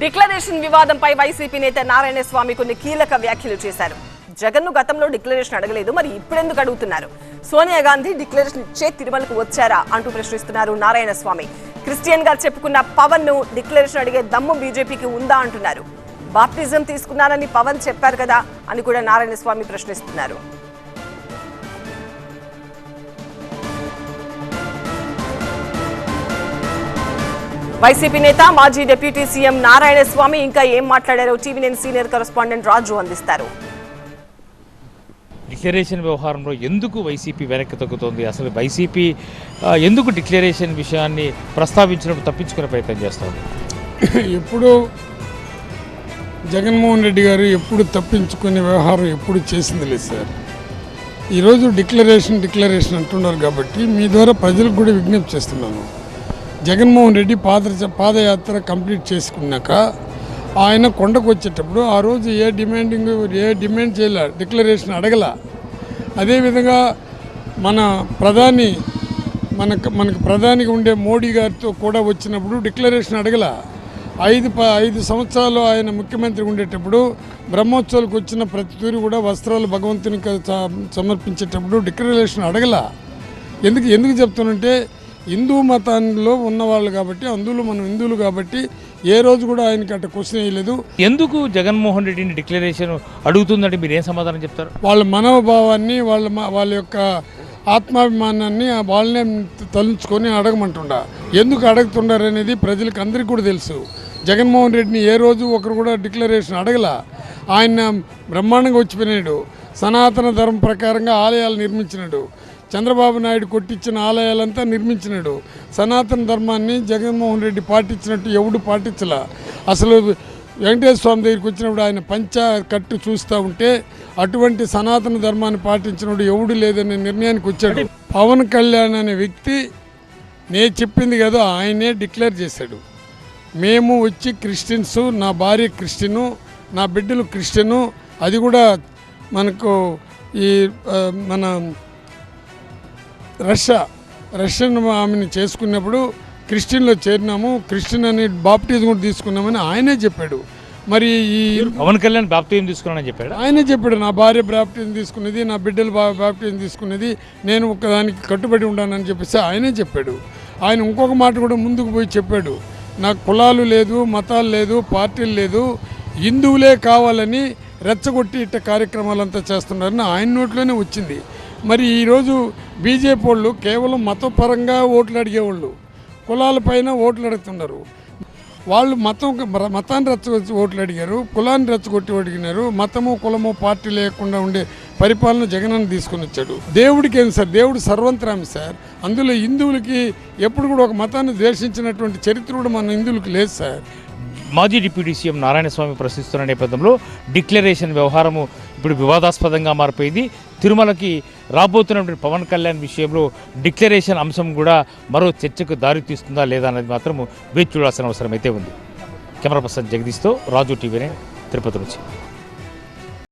Declaration వివాదంపై YCP నేత నారాయణ స్వామి కొన్ని కీలక వ్యాఖ్యలు చేశారు. జగన్ను గతంలో డిక్లరేషన్ అడగలేదు మరి ఇప్పుడెందుకు అడుగుతున్నారు? సోనియా గాంధీ డిక్లరేషన్ ఇచ్చే తిరుమలకు వచ్చారా అంటూ ప్రశ్నిస్తున్నారు నారాయణ స్వామి క్రిస్టియన్గా చెప్పుకున్న పవన్ను డిక్లరేషన్ అడిగే దమ్ము బీజేపీకి ఉందా అంటున్నారు. బాప్టిజం తీసుకున్నానని పవన్ చెప్పారు కదా అని కూడా నారాయణ స్వామి ప్రశ్నిస్తున్నారు. వైసీపీ నేత మాజీ డిప్యూటీ సీఎం నారాయణ స్వామి ఇంకా ఏం మాట్లాడారో టీవీ నేను సీనియర్ కరెస్పాండెంట్ రాజు అందిస్తారు. డిక్లరేషన్ వ్యవహారంలో ఎందుకు వైసీపీ వెనక్కి తగ్గుతోంది? అసలు వైసీపీ ఎందుకు డిక్లరేషన్ విషయాన్ని ప్రస్తావించినప్పుడు తప్పించుకునే ప్రయత్నం చేస్తోంది? ఎప్పుడు జగన్మోహన్ రెడ్డి గారు ఎప్పుడు తప్పించుకునే వ్యవహారం ఎప్పుడు చేసింది లేదు సార్. ఈరోజు డిక్లరేషన్ డిక్లరేషన్ అంటున్నారు కాబట్టి మీ ద్వారా ప్రజలకు కూడా విజ్ఞప్తి చేస్తున్నాను. జగన్మోహన్ రెడ్డి పాద పాదయాత్ర కంప్లీట్ చేసుకున్నాక ఆయన కొండకు వచ్చేటప్పుడు ఆ రోజు ఏ డిమాండింగ్ ఏ డిమాండ్ చేయలే డిక్లరేషన్ అడగల. అదేవిధంగా మన ప్రధాని మనకు మనకు ప్రధానిగా ఉండే మోడీ గారితో కూడా వచ్చినప్పుడు డిక్లరేషన్ అడగల. ఐదు ప ఐదు సంవత్సరాలు ఆయన ముఖ్యమంత్రి ఉండేటప్పుడు బ్రహ్మోత్సవాలకు వచ్చిన ప్రతి తూరి కూడా వస్త్రాలు భగవంతునికి స- సమర్పించేటప్పుడు డిక్లరేషన్ అడగల. ఎందుకు ఎందుకు చెప్తానంటే హిందూ మతంలో ఉన్నవాళ్ళు కాబట్టి అందులో మనం హిందువులు కాబట్టి ఏ రోజు కూడా ఆయనకి అట్ట క్వశ్చన్ వేయలేదు ఎందుకు జగన్మోహన్ రెడ్డిని డిక్లరేషన్ అడుగుతుందంటే మీరు ఏం సమాధానం చెప్తారు? వాళ్ళ మనోభావాన్ని వాళ్ళ వాళ్ళ యొక్క ఆత్మాభిమానాన్ని వాళ్ళనే తలుచుకొని అడగమంటుండ. ఎందుకు అడుగుతుండారు అనేది ప్రజలకు అందరికీ కూడా తెలుసు. జగన్మోహన్ రెడ్డిని ఏ రోజు ఒకరు కూడా డిక్లరేషన్ అడగల. ఆయన బ్రహ్మాండంగా వచ్చిపోయినాడు. సనాతన ధర్మం ప్రకారంగా ఆలయాలు నిర్మించినాడు. చంద్రబాబు నాయుడు కొట్టించిన ఆలయాలంతా నిర్మించినాడు. సనాతన ధర్మాన్ని జగన్మోహన్ రెడ్డి పాటించినట్టు ఎవడు పాటించలా? అసలు వెంకటేశ్వర స్వామి దగ్గరికి వచ్చినప్పుడు ఆయన పంచ కట్టు చూస్తూ ఉంటే అటువంటి సనాతన ధర్మాన్ని పాటించినప్పుడు ఎవడు లేదనే నిర్ణయానికి వచ్చాడు. పవన్ కళ్యాణ్ అనే వ్యక్తి నేను చెప్పింది కదా ఆయనే డిక్లేర్ చేశాడు. మేము వచ్చి క్రిస్టియన్స్ నా భార్య క్రిస్టియను నా బిడ్డలు క్రిస్టియను అది కూడా మనకు ఈ మన రష్యా రష్యన్ ఆమెను చేసుకున్నప్పుడు క్రిస్టియన్లో చేరినాము. క్రిస్టియన్ అని బాప్టిజం కూడా తీసుకున్నామని ఆయనే చెప్పాడు. మరి ఈ పవన్ కళ్యాణ్ బాప్తీయం తీసుకున్నానని చెప్పాడు? ఆయనే చెప్పాడు నా భార్య బాప్టిజం తీసుకున్నది నా బిడ్డలు బా బాప్టిజం తీసుకున్నది నేను ఒకదానికి కట్టుబడి ఉన్నానని చెప్పేసి ఆయనే చెప్పాడు. ఆయన ఇంకొక మాట కూడా ముందుకు పోయి చెప్పాడు. నాకు కులాలు లేదు మతాలు లేదు పార్టీలు లేదు హిందువులే కావాలని రెచ్చగొట్టి ఇట్ట కార్యక్రమాలంతా చేస్తున్నారని ఆయన నోట్లోనే వచ్చింది. మరి ఈరోజు బీజేపీ వాళ్ళు కేవలం మతపరంగా ఓట్లు అడిగేవాళ్ళు. కులాలపైన ఓట్లు అడుగుతున్నారు. వాళ్ళు మతం మతాన్ని రెచ్చగొచ్చి ఓట్లు అడిగారు కులాన్ని రెచ్చగొట్టి అడిగినారు మతము కులము పార్టీ లేకుండా ఉండే పరిపాలన జగనన్న తీసుకొని వచ్చాడు. దేవుడికి ఏం సార్? దేవుడు సర్వంతరామి సార్. అందులో హిందువులకి ఎప్పుడు కూడా ఒక మతాన్ని ద్వేషించినటువంటి చరిత్ర కూడా మన హిందువులకి లేదు సార్. మాజీ డిప్యూటీ సీఎం నారాయణ స్వామి ప్రశ్నిస్తున్న నేపథ్యంలో డిక్లరేషన్ వ్యవహారము ఇప్పుడు వివాదాస్పదంగా మారిపోయింది. తిరుమలకి రాబోతున్నటువంటి పవన్ కళ్యాణ్ విషయంలో డిక్లరేషన్ అంశం కూడా మరో చర్చకు దారితీస్తుందా లేదా అనేది మాత్రం వేచి చూడాల్సిన అవసరం అయితే ఉంది. కెమెరా పర్సన్ జగదీష్తో రాజు టీవీనే తిరుపతి నుంచి